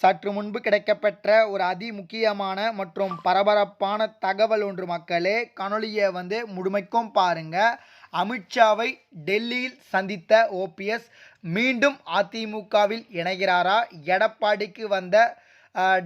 சற்று முன்பு கிடைக்கப்பெற்ற ஒரு அதி முக்கியமான மற்றும் பரபரப்பான தகவல் ஒன்று மக்களே. காணொலியை வந்து முழுமைக்கும் பாருங்க. அமித்ஷாவை டெல்லியில் சந்தித்த ஓபிஎஸ் மீண்டும் அதிமுகவில் இணைகிறாரா? எடப்பாடிக்கு வந்த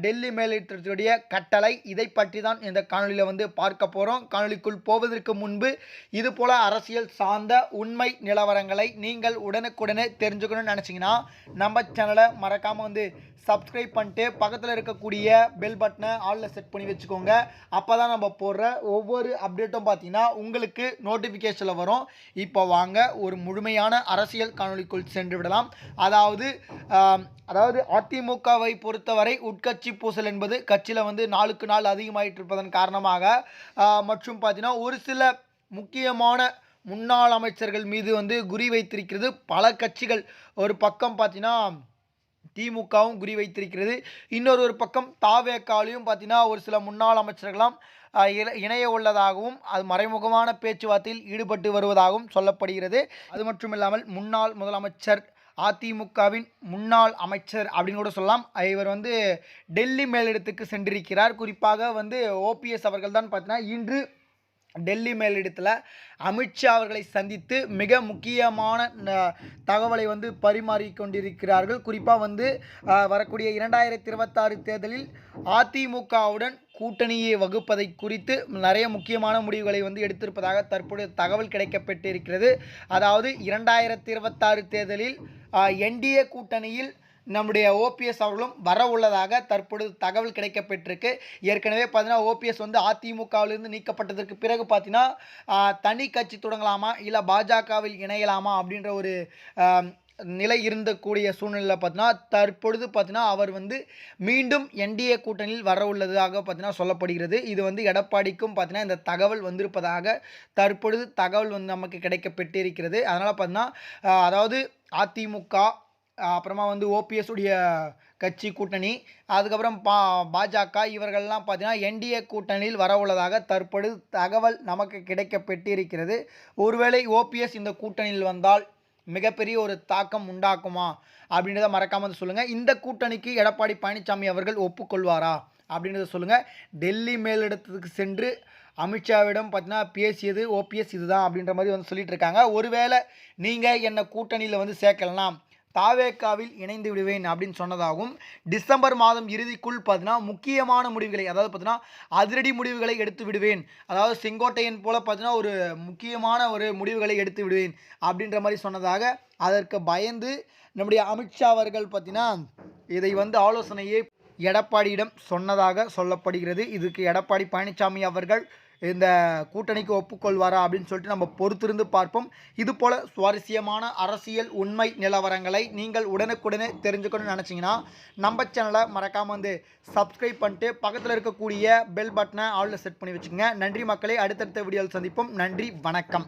டெல்லி மேலிடத்துடைய கட்டளை. இதை பற்றி தான் இந்த காணொலியில் வந்து பார்க்க போகிறோம் காணொலிக்குள் போவதற்கு முன்பு இதுபோல் அரசியல் சார்ந்த உண்மை நிலவரங்களை நீங்கள் உடனுக்குடனே தெரிஞ்சுக்கணும்னு நினச்சிங்கன்னா நம்ம சேனலை மறக்காமல் வந்து சப்ஸ்கிரைப் பண்ணிட்டு பக்கத்தில் இருக்கக்கூடிய பெல் பட்டனை ஆளில் செட் பண்ணி வச்சுக்கோங்க. அப்போ தான் நம்ம போடுற ஒவ்வொரு அப்டேட்டும் பார்த்தீங்கன்னா உங்களுக்கு நோட்டிஃபிகேஷனில் வரும். இப்போ வாங்க ஒரு முழுமையான அரசியல் காணொளிக்குள் சென்று விடலாம். அதாவது அதாவது அதிமுகவை பொறுத்தவரை உட்கட்சி பூசல் என்பது கட்சியில் வந்து நாளுக்கு நாள் அதிகமாகிட்டு இருப்பதன் காரணமாக மற்றும் பார்த்தீங்கன்னா ஒரு சில முக்கியமான முன்னாள் அமைச்சர்கள் மீது வந்து குறி வைத்திருக்கிறது. பல கட்சிகள் ஒரு பக்கம் பார்த்தீங்கன்னா திமுகவும் குறி வைத்திருக்கிறது. இன்னொரு ஒரு பக்கம் தாவேக்காலையும் பார்த்தீங்கன்னா ஒரு சில முன்னாள் அமைச்சர்களாம் இணைய உள்ளதாகவும் அது மறைமுகமான பேச்சுவார்த்தையில் ஈடுபட்டு வருவதாகவும் சொல்லப்படுகிறது. அது மட்டும் இல்லாமல் முன்னாள் முதலமைச்சர் அதிமுகவின் முன்னாள் அமைச்சர் அப்படின்னு கூட சொல்லலாம். இவர் வந்து டெல்லி மேலிடத்துக்கு சென்றிருக்கிறார். குறிப்பாக வந்து ஓபிஎஸ் அவர்கள் தான் பார்த்தீங்கன்னா இன்று டெல்லி மேலிடத்தில் அமித்ஷா அவர்களை சந்தித்து மிக முக்கியமான தகவலை வந்து பரிமாறிக்கொண்டிருக்கிறார்கள் குறிப்பாக வந்து வரக்கூடிய இரண்டாயிரத்தி இருபத்தாறு தேர்தலில் அதிமுகவுடன் கூட்டணியை வகுப்பதை குறித்து நிறைய முக்கியமான முடிவுகளை வந்து எடுத்திருப்பதாக தற்போது தகவல் கிடைக்கப்பட்டிருக்கிறது. அதாவது இரண்டாயிரத்தி இருபத்தாறு தேர்தலில் என்டிஏ கூட்டணியில் நம்முடைய ஓபிஎஸ் அவர்களும் வர உள்ளதாக தற்பொழுது தகவல் கிடைக்கப்பெற்றிருக்கு ஏற்கனவே பார்த்தீங்கன்னா ஓபிஎஸ் வந்து அதிமுகவிலிருந்து நீக்கப்பட்டதற்கு பிறகு பார்த்தீங்கன்னா தனி கட்சி தொடங்கலாமா இல்லை பாஜகவில் இணையலாமா அப்படின்ற ஒரு நிலை இருந்தக்கூடிய சூழ்நிலையில் பார்த்தீங்கன்னா தற்பொழுது பார்த்தீங்கன்னா அவர் வந்து மீண்டும் என்டிஏ கூட்டணியில் வர உள்ளதாக பார்த்தீங்கன்னா சொல்லப்படுகிறது. இது வந்து எடப்பாடிக்கும் பார்த்தீங்கன்னா இந்த தகவல் வந்திருப்பதாக தற்பொழுது தகவல் வந்து நமக்கு கிடைக்கப்பெற்றிருக்கிறது. அதனால் பார்த்தீங்கன்னா அதாவது அதிமுக அப்புறமா வந்து ஓபிஎஸ் உடைய கட்சி கூட்டணி அதுக்கப்புறம் பா பாஜக இவர்கள்லாம் பார்த்தீங்கன்னா என்டிஏ கூட்டணியில் வர உள்ளதாக தற்பொழுது தகவல் நமக்கு கிடைக்கப்பட்டிருக்கிறது ஒருவேளை ஓபிஎஸ் இந்த கூட்டணியில் வந்தால் மிகப்பெரிய ஒரு தாக்கம் உண்டாக்குமா அப்படின்றத மறக்காமல் வந்து சொல்லுங்கள் இந்த கூட்டணிக்கு எடப்பாடி பழனிசாமி அவர்கள் ஒப்புக்கொள்வாரா அப்படின்றத சொல்லுங்கள் டெல்லி மேலிடத்துக்கு சென்று அமித்ஷாவிடம் பார்த்தீங்கன்னா பேசியது ஓபிஎஸ் இதுதான் அப்படின்ற மாதிரி வந்து சொல்லிட்டு இருக்காங்க. ஒருவேளை நீங்கள் என்னை கூட்டணியில் வந்து சேர்க்கலாம் தாவேக்காவில் இணைந்து விடுவேன் அப்படின்னு சொன்னதாகவும் டிசம்பர் மாதம் இறுதிக்குள் பார்த்தீங்கன்னா முக்கியமான முடிவுகளை அதாவது பார்த்தீங்கன்னா அதிரடி முடிவுகளை எடுத்து விடுவேன். அதாவது செங்கோட்டையன் போல பார்த்தீங்கன்னா ஒரு முக்கியமான ஒரு முடிவுகளை எடுத்து விடுவேன் அப்படின்ற மாதிரி சொன்னதாக அதற்கு பயந்து நம்முடைய அமித்ஷா அவர்கள் பார்த்தீங்கன்னா இதை வந்து ஆலோசனையை எடப்பாடியிடம் சொன்னதாக சொல்லப்படுகிறது. இதுக்கு எடப்பாடி பழனிசாமி அவர்கள் இந்த கூட்டணிக்கு ஒப்புக்கொள்வாரா அப்படின்னு சொல்லிட்டு நம்ம பொறுத்திருந்து பார்ப்போம். இது போல சுவாரஸ்யமான அரசியல் உண்மை நிலவரங்களை நீங்கள் உடனுக்குடனே தெரிஞ்சுக்கணும்னு நினச்சிங்கன்னா நம்ம சேனலை மறக்காமல் வந்து சப்ஸ்கிரைப் பண்ணிட்டு பக்கத்தில் இருக்கக்கூடிய பெல் பட்டனை ஆளில் செட் பண்ணி வச்சுக்கோங்க. நன்றி மக்களே அடுத்தடுத்த வீடியோவில் சந்திப்போம். நன்றி வணக்கம்.